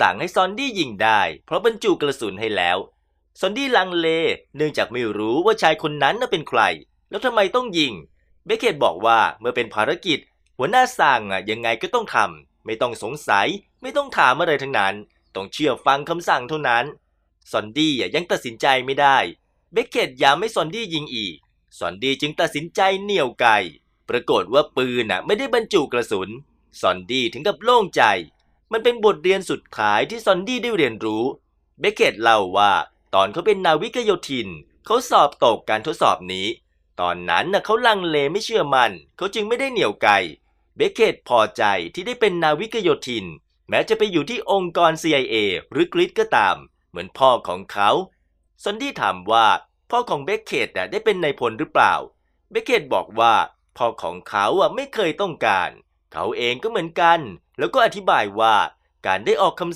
สั่งให้ซอนดี้ยิงได้ เพราะบรรจุกระสุนให้แล้ว ซอนดี้ลังเล เนื่องจากไม่รู้ว่าชายคนนั้นน่ะเป็นใคร แล้วทำไมต้องยิง เบคเกตบอกว่าเมื่อเป็นภารกิจ หัวหน้าสั่งอะยังไงก็ต้องทำไม่ต้องสงสัย ไม่ต้องถามอะไรทั้งนั้น ต้องเชื่อฟังคำสั่งเท่านั้น ซอนดี้ยังตัดสินใจไม่ได้ เบคเกตย้ำให้ซอนดี้ยิงอีก ซอนดี้จึงตัดสินใจเหนี่ยวไกปรากฏว่าปืนน่ะไม่ได้บรรจุกระสุน ซอนดี้ถึงกับโล่งใจ มันเป็นบทเรียนสุดท้ายที่ซอนดี้ได้เรียนรู้ เบคเกตเล่าว่าตอนเขาเป็นนาวิกโยธิน เขาสอบตกการทดสอบนี้ ตอนนั้นน่ะเขาลังเลไม่เชื่อมันเขาจึงไม่ได้เหนี่ยวไกเบคเกตพอใจที่ได้เป็นนาวิกโยธิน แม้จะไปอยู่ที่องค์กร CIA หรือกริดก็ตาม เหมือนพ่อของเขาซอนดี้ถามว่าพ่อของเบคเกตได้เป็นนายพลหรือเปล่า เบคเกตบอกว่าพ่อของเขาไม่เคยต้องการ เขาเองก็เหมือนกัน แล้วก็อธิบายว่าการได้ออกคำ